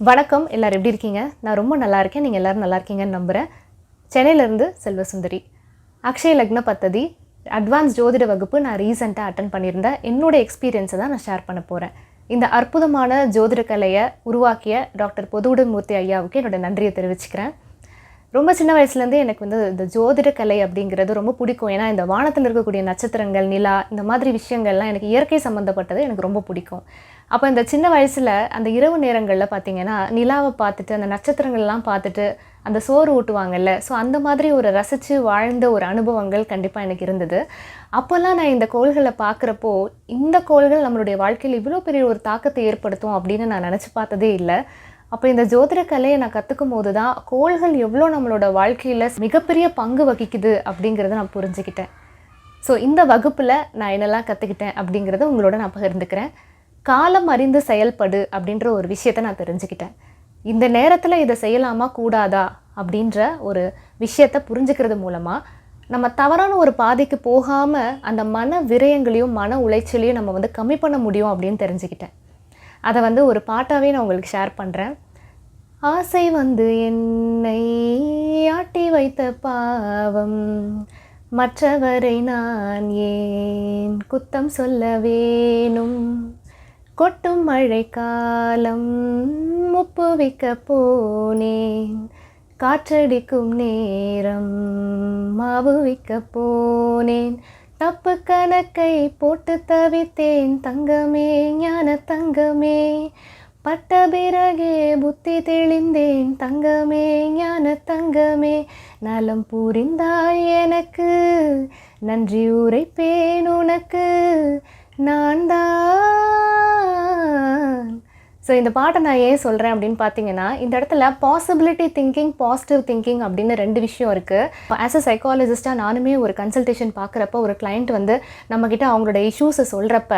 வணக்கம் எல்லோரும் எப்படி இருக்கீங்க? நான் ரொம்ப நல்லா இருக்கேன். நீங்கள் எல்லோரும் நல்லா இருக்கீங்கன்னு நம்புகிறேன் சென்னையிலேருந்து செல்வசுந்தரி அக்ஷய லக்ன பத்ததி அட்வான்ஸ் ஜோதிட வகுப்பு நான் ரீசெண்டாக அட்டன் பண்ணியிருந்தேன் என்னோட எக்ஸ்பீரியன்ஸை தான் நான் ஷேர் பண்ண போகிறேன் இந்த அற்புதமான ஜோதிட கலையை உருவாக்கிய டாக்டர் பொதுவுடமூர்த்தி ஐயாவுக்கு என்னோட நன்றியை தெரிவிச்சுக்கிறேன். ரொம்ப சின்ன வயசுலேருந்தே எனக்கு வந்து இந்த ஜோதிட கலை அப்படிங்கிறது ரொம்ப பிடிக்கும். ஏன்னா இந்த வானத்தில் இருக்கக்கூடிய நட்சத்திரங்கள் நிலா இந்த மாதிரி விஷயங்கள்லாம் எனக்கு இயற்கை சம்மந்தப்பட்டது எனக்கு ரொம்ப பிடிக்கும். அப்போ இந்த சின்ன வயசில் அந்த இரவு நேரங்களில் பார்த்தீங்கன்னா நிலாவை பார்த்துட்டு அந்த நட்சத்திரங்கள்லாம் பார்த்துட்டு அந்த சோறு ஊட்டுவாங்கல்ல. ஸோ அந்த மாதிரி ஒரு ரசித்து வாழ்ந்த ஒரு அனுபவங்கள் கண்டிப்பாக எனக்கு இருந்தது. அப்போல்லாம் நான் இந்த கோள்களை பார்க்குறப்போ இந்த கோள்கள் நம்மளுடைய வாழ்க்கையில் இவ்வளோ பெரிய ஒரு தாக்கத்தை ஏற்படுத்தும் அப்படின்னு நான் நினச்சி பார்த்ததே இல்லை. அப்போ இந்த ஜோதிட கலையை நான் கற்றுக்கும் போது தான் கோள்கள் எவ்வளோ நம்மளோட வாழ்க்கையில் மிகப்பெரிய பங்கு வகிக்குது அப்படிங்கிறத நான் புரிஞ்சுக்கிட்டேன். ஸோ இந்த வகுப்பில் நான் என்னெல்லாம் கற்றுக்கிட்டேன் அப்படிங்கிறத உங்களோட நான் பகிர்ந்துக்கிறேன். காலம் அறிந்து செயல்படு அப்படின்ற ஒரு விஷயத்தை நான் தெரிஞ்சுக்கிட்டேன். இந்த நேரத்தில் இதை செய்யலாமா கூடாதா அப்படின்ற ஒரு விஷயத்தை புரிஞ்சுக்கிறது மூலமாக நம்ம தவறான ஒரு பாதைக்கு போகாமல் அந்த மன விரயங்களையும் மன உளைச்சலையும் நம்ம வந்து கம்மி பண்ண முடியும் அப்படின்னு தெரிஞ்சுக்கிட்டேன். அதை வந்து ஒரு பாட்டாகவே நான் உங்களுக்கு ஷேர் பண்ணுறேன் ஆசை வந்து என்னை ஆட்டி வைத்த பாவம் மற்றவரை நான் ஏன் குத்தம் சொல்ல வேணும்? கொட்டும் மழை காலம் முப்புவிக்க போனேன் காற்றடிக்கும் நேரம் மாவு விற்க போனேன். தப்பு கணக்கை போட்டு தவித்தேன். தங்கமே ஞான தங்கமே. பட்ட பிறகே புத்தி தெளிந்தேன். தங்கமே ஞான தங்கமே. நலம் புரிந்தாய் எனக்கு. நன்றி உரைப்பேன் உனக்கு. நான் தான் ஸோ இந்த பாட்டை நான் ஏன் சொல்கிறேன் அப்படின்னு பார்த்தீங்கன்னா இந்த இடத்துல பாசிபிலிட்டி திங்கிங் பாசிட்டிவ் திங்கிங் அப்படின்னு ரெண்டு விஷயம் இருக்குது ஆஸ் அ சைக்காலஜிஸ்ட்டாக நானுமே ஒரு கன்சல்டேஷன் பார்க்குறப்ப ஒரு கிளைண்ட் வந்து நம்மக்கிட்ட அவங்களோட இஷ்யூஸை சொல்கிறப்ப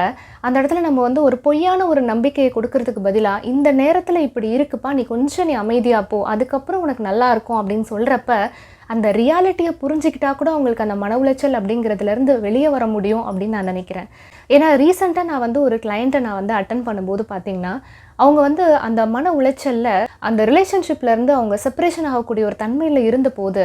அந்த இடத்துல நம்ம வந்து ஒரு பொய்யான ஒரு நம்பிக்கையை கொடுக்கறதுக்கு பதிலாக இந்த நேரத்தில் இப்படி இருக்குப்பா நீ கொஞ்சம் நீ அமைதியாக போ அதுக்கப்புறம் உனக்கு நல்லா இருக்கும் அப்படின்னு சொல்கிறப்ப அந்த ரியாலிட்டியை புரிஞ்சுக்கிட்டா கூட அவங்களுக்கு அந்த மன உளைச்சல் அப்படிங்கிறதுலேருந்து வெளியே வர முடியும் அப்படின்னு நான் நினைக்கிறேன். ஏன்னா ரீசெண்டாக நான் வந்து ஒரு கிளைண்ட்டை நான் வந்து அட்டன் பண்ணும்போது பார்த்தீங்கன்னா அவங்க வந்து அந்த மன உளைச்சலில் அந்த ரிலேஷன்ஷிப்லேருந்து அவங்க செப்பரேஷன் ஆகக்கூடிய ஒரு தன்மையில் இருந்தபோது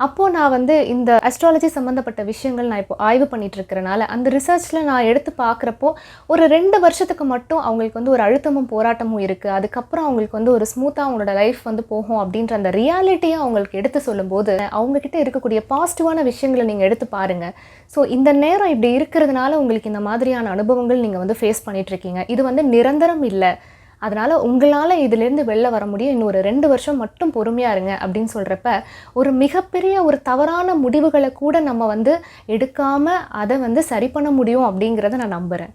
அப்போது நான் வந்து இந்த அஸ்ட்ராலஜி சம்மந்தப்பட்ட விஷயங்கள் நான் இப்போ ஆய்வு பண்ணிட்டு இருக்கிறனால அந்த ரிசர்ச்சில் நான் எடுத்து பார்க்குறப்போ ஒரு ரெண்டு வருஷத்துக்கு மட்டும் அவங்களுக்கு வந்து ஒரு அழுத்தமும் போராட்டமும் இருக்குது அதுக்கப்புறம் அவங்களுக்கு வந்து ஒரு ஸ்மூத்தாக அவங்களோட லைஃப் வந்து போகும் அப்படின்ற அந்த ரியாலிட்டியை அவங்களுக்கு எடுத்து சொல்லும்போது அவங்கக்கிட்ட இருக்கக்கூடிய பாசிட்டிவான விஷயங்களை நீங்கள் எடுத்து பாருங்கள் ஸோ இந்த நேரம் இப்படி இருக்கிறதுனால உங்களுக்கு இந்த மாதிரியான அனுபவங்கள் நீங்கள் வந்து ஃபேஸ் பண்ணிகிட்ருக்கீங்க இது வந்து நிரந்தரம் இல்லை. அதனால் உங்களால் இதிலேருந்து வெளில வர முடியும். இன்னும் ஒரு ரெண்டு வருஷம் மட்டும் பொறுமையாக இருங்க அப்படின்னு சொல்கிறப்ப ஒரு மிகப்பெரிய ஒரு தவறான முடிவுகளை கூட நம்ம வந்து எடுக்காமல் அதை வந்து சரி பண்ண முடியும் அப்படிங்கிறத நான் நம்புகிறேன்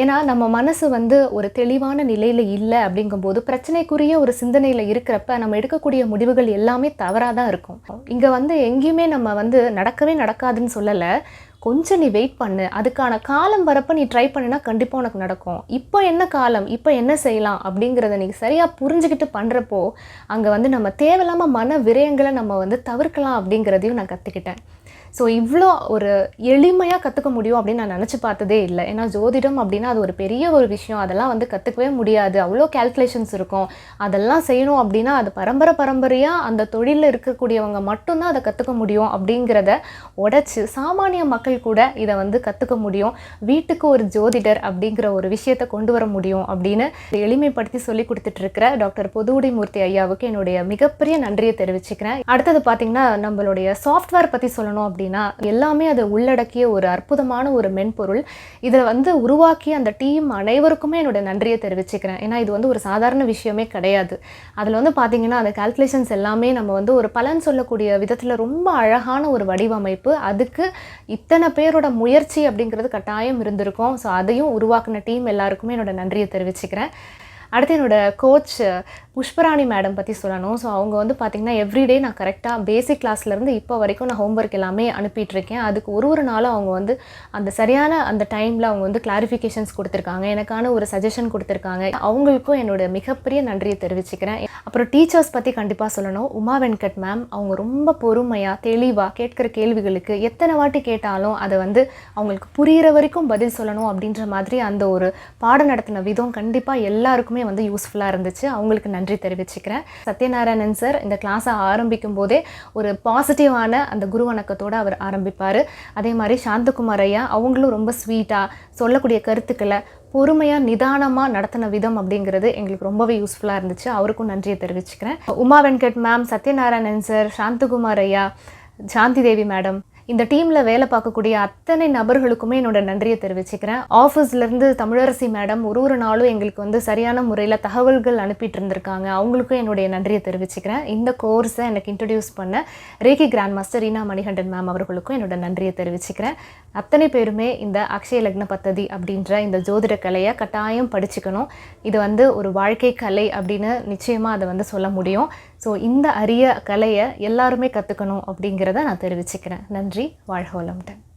ஏன்னா நம்ம மனசு வந்து ஒரு தெளிவான நிலையில் இல்லை அப்படிங்கும்போது பிரச்சனைக்குரிய ஒரு சிந்தனையில் இருக்கிறப்ப நம்ம எடுக்கக்கூடிய முடிவுகள் எல்லாமே தவறாக தான் இருக்கும். இங்கே வந்து எங்கேயுமே நம்ம வந்து நடக்கவே நடக்காதுன்னு சொல்லலை. கொஞ்சம் நீ வெயிட் பண்ணு. அதுக்கான காலம் வரப்போ நீ ட்ரை பண்ணினா கண்டிப்பாக உனக்கு நடக்கும். இப்போ என்ன காலம்? இப்போ என்ன செய்யலாம்? அப்படிங்கிறத நீ சரியாக புரிஞ்சுக்கிட்டு பண்ணுறப்போ அங்கே வந்து நம்ம தேவையில்லாமல் மன விரயங்களை நம்ம வந்து தவிர்க்கலாம் அப்படிங்கிறதையும் நான் கற்றுக்கிட்டேன் ஸோ இவ்வளோ ஒரு எளிமையாக கற்றுக்க முடியும் அப்படின்னு நான் நினச்சி பார்த்ததே இல்லை. ஏன்னா ஜோதிடம் அப்படின்னா அது ஒரு பெரிய ஒரு விஷயம். அதெல்லாம் வந்து கற்றுக்கவே முடியாது. அவ்வளோ கேல்குலேஷன்ஸ் இருக்கும். அதெல்லாம் செய்யணும் அப்படின்னா அது பரம்பரை பரம்பரையாக அந்த தொழிலில் இருக்கக்கூடியவங்க மட்டும்தான் அதை கற்றுக்க முடியும் அப்படிங்கிறத உடச்சி சாமானிய மக்கள் கூட இதை வந்து கற்றுக்க முடியும். வீட்டுக்கு ஒரு ஜோதிடர் அப்படிங்கிற ஒரு விஷயத்தை கொண்டு வர முடியும் அப்படின்னு எளிமைப்படுத்தி சொல்லி கொடுத்துட்ருக்கிற டாக்டர் பொதுவுடைமூர்த்தி ஐயாவுக்கு என்னுடைய மிகப்பெரிய நன்றியை தெரிவிச்சுக்கிறேன். அடுத்தது பார்த்தீங்கன்னா நம்மளுடைய சாஃப்ட்வேர் பற்றி சொல்லணும் அப்படின்னா எல்லாமே அதை உள்ளடக்கிய ஒரு அற்புதமான ஒரு மென்பொருள். இதை வந்து உருவாக்கிய அந்த டீம் அனைவருக்குமே என்னோட நன்றியை தெரிவிச்சுக்கிறேன். ஏன்னா இது வந்து ஒரு சாதாரண விஷயமே கிடையாது. அதில் வந்து பார்த்தீங்கன்னா அந்த கால்குலேஷன்ஸ் எல்லாமே நம்ம வந்து ஒரு பலன் சொல்லக்கூடிய விதத்தில் ரொம்ப அழகான ஒரு வடிவமைப்பு. அதுக்கு இத்தனை பேரோட முயற்சி அப்படிங்கிறது கட்டாயம் இருந்திருக்கும். ஸோ அதையும் உருவாக்கின டீம் எல்லாருக்குமே என்னோட நன்றியை தெரிவிச்சுக்கிறேன். அடுத்து என்னோட கோச் புஷ்பராணி மேடம் பற்றி சொல்லணும். ஸோ அவங்க வந்து பார்த்திங்கன்னா எவ்ரிடே நான் கரெக்டாக பேசிக் கிளாஸ்லேருந்து இப்போ வரைக்கும் நான் ஹோம்ஒர்க் எல்லாமே அனுப்பிட்டுருக்கேன் அதுக்கு ஒரு ஒரு நாளும் அவங்க வந்து அந்த சரியான அந்த டைமில் அவங்க வந்து கிளாரிஃபிகேஷன்ஸ் கொடுத்துருக்காங்க. எனக்கான ஒரு சஜஷன் கொடுத்துருக்காங்க. அவங்களுக்கும் என்னோட மிகப்பெரிய நன்றியை தெரிவிச்சுக்கிறேன். அப்புறம் டீச்சர்ஸ் பற்றி கண்டிப்பாக சொல்லணும். உமா வெங்கட் மேம் அவங்க ரொம்ப பொறுமையாக தெளிவாக கேட்குற கேள்விகளுக்கு எத்தனை வாட்டி கேட்டாலும் அதை வந்து அவங்களுக்கு புரிகிற வரைக்கும் பதில் சொல்லணும் அப்படின்ற மாதிரி அந்த ஒரு பாடம் நடத்தின விதம் கண்டிப்பாக எல்லாருக்குமே எல்லாருக்குமே வந்து யூஸ்ஃபுல்லாக இருந்துச்சு. அவங்களுக்கு நன்றி தெரிவிச்சுக்கிறேன். சத்யநாராயணன் சார் இந்த கிளாஸை ஆரம்பிக்கும் போதே ஒரு பாசிட்டிவான அந்த குரு வணக்கத்தோடு அவர் ஆரம்பிப்பார். அதே மாதிரி சாந்தகுமார் ஐயா அவங்களும் ரொம்ப ஸ்வீட்டாக சொல்லக்கூடிய கருத்துக்களை பொறுமையாக நிதானமாக நடத்தின விதம் அப்படிங்கிறது எங்களுக்கு ரொம்பவே யூஸ்ஃபுல்லாக இருந்துச்சு. அவருக்கும் நன்றியை தெரிவிச்சுக்கிறேன். உமா வெங்கட் மேம் சத்யநாராயணன் சார் சாந்தகுமார் ஐயா சாந்தி தேவி மேடம் இந்த டீமில் வேலை பார்க்கக்கூடிய அத்தனை நபர்களுக்குமே என்னோட நன்றியை தெரிவிச்சுக்கிறேன். ஆஃபீஸ்லேருந்து தமிழரசி மேடம் ஒரு ஒரு நாளும் எங்களுக்கு வந்து சரியான முறையில் தகவல்கள் அனுப்பிட்டு இருந்திருக்காங்க. அவங்களுக்கும் என்னுடைய நன்றியை தெரிவிச்சுக்கிறேன். இந்த கோர்ஸை எனக்கு இன்ட்ரடியூஸ் பண்ண reiki grand master Reena Manikandan ma'am அவர்களுக்கும் என்னோட நன்றியை தெரிவிச்சுக்கிறேன். அத்தனை பேருமே இந்த அக்ஷய லக்ன பத்ததி அப்படின்ற இந்த ஜோதிட கலையை கட்டாயம் படிச்சுக்கணும். இது வந்து ஒரு வாழ்க்கை கலை அப்படின்னு நிச்சயமாக அதை வந்து சொல்ல முடியும். ஸோ இந்த அரிய கலையை எல்லாருமே கற்றுக்கணும் அப்படிங்கிறத நான் தெரிவிச்சுக்கிறேன். நன்றி. நன்றி. வாழ்க வளமுடன்.